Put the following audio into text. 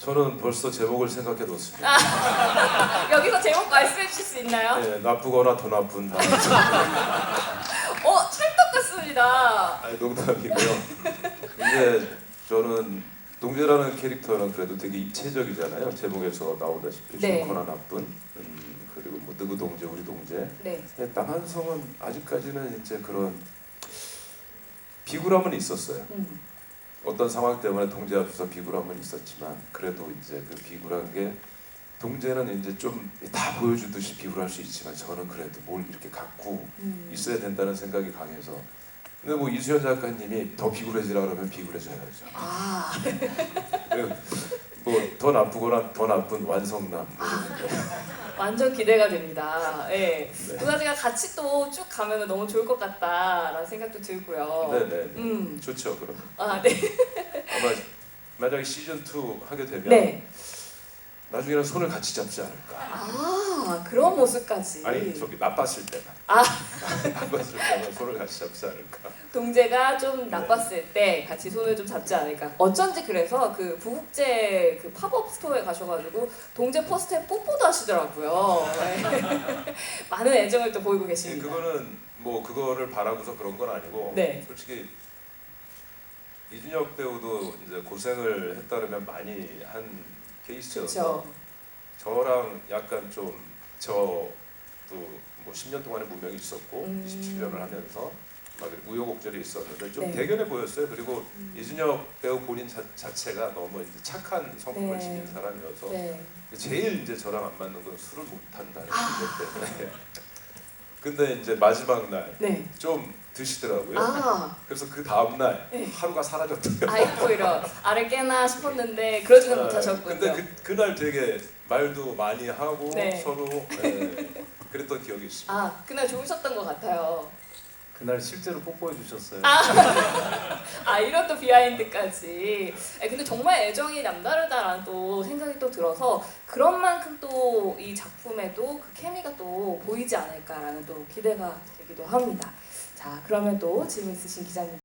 저는 벌써 제목을 생각해 뒀습니다. 여기서 제목 말씀해 주실 수 있나요? 네, 나쁘거나 더 나쁜 나. 어, 찰떡 같습니다. 아니 농담이고요. 근데 저는 동재라는 캐릭터는 그래도 되게 입체적이잖아요. 제목에서 나오다시피 네. 좋거나 나쁜. 음, 그리고 뭐 누구 동재 우리 동재. 네. 근데 남한성은 아직까지는 이제 그런 비굴함은 있었어요. 음. 어떤 상황 때문에 동재 앞에서 비굴함은 있었지만 그래도 이제 그 비굴한 게 동재는 이제 좀 다 보여주듯이 비굴할 수 있지만 저는 그래도 뭘 이렇게 갖고 음. 있어야 된다는 생각이 강해서 근데 뭐 이수연 작가님이 더 비굴해지라 그러면 비굴해져야죠. 아, 뭐더 나쁘거나 더 나쁜 완성남. 거. 완전 기대가 됩니다. 예. 네. 두 가지가 같이 또 쭉 가면 너무 좋을 것 같다라는 생각도 들고요. 네네. 음. 좋죠. 그럼 아, 네. 아마 만약에 시즌 2 하게 되면 네. 나중에는 손을 같이 잡지 않을까. 아, 모습까지. 아니 저기 나빴을 때만. 아. 나빴을 때만 손을 같이 잡지 않을까. 동재가 좀 네. 나빴을 때 같이 손을 좀 잡지 않을까. 어쩐지 그래서 그 부국제 그 팝업 스토어에 가셔가지고 동재 포스터에 뽀뽀도 하시더라고요. 네. 많은 애정을 또 보이고 예, 계십니다. 그거는 뭐 그거를 바라고서 그런 건 아니고 네. 솔직히 이준혁 배우도 이제 고생을 했다면 많이 한 케이스여서 그렇죠. 저랑 약간 좀 저도 뭐 10년 동안의 무명이 있었고 음. 27년을 하면서 막 우여곡절이 있었는데 좀 네. 대견해 보였어요. 그리고 음. 이준혁 배우 본인 자, 자체가 너무 이제 착한 성품을 네. 지닌 사람이어서 네. 제일 이제 저랑 안 맞는 건 술을 못 한다는 아. 문제 때문에. 근데 이제 마지막 날좀 네. 드시더라고요. 아, 그래서 그 다음 날 네. 하루가 사라졌대요. 아이고 이런 깨나 싶었는데 그러지는 아, 못하셨군요. 근데 그 그날 되게 말도 많이 하고 네. 서로 네, 그랬던 기억이 있습니다. 아, 그날 좋으셨던 것 같아요. 그날 실제로 뽀뽀해 주셨어요. 아 이런 또 비하인드까지. 아, 근데 정말 애정이 남다르다라는 또 생각이 또 들어서 그런 만큼 또 이 작품에도 그 케미가 또 보이지 않을까라는 또 기대가 되기도 합니다. 자 그러면 또 질문 있으신 기자님.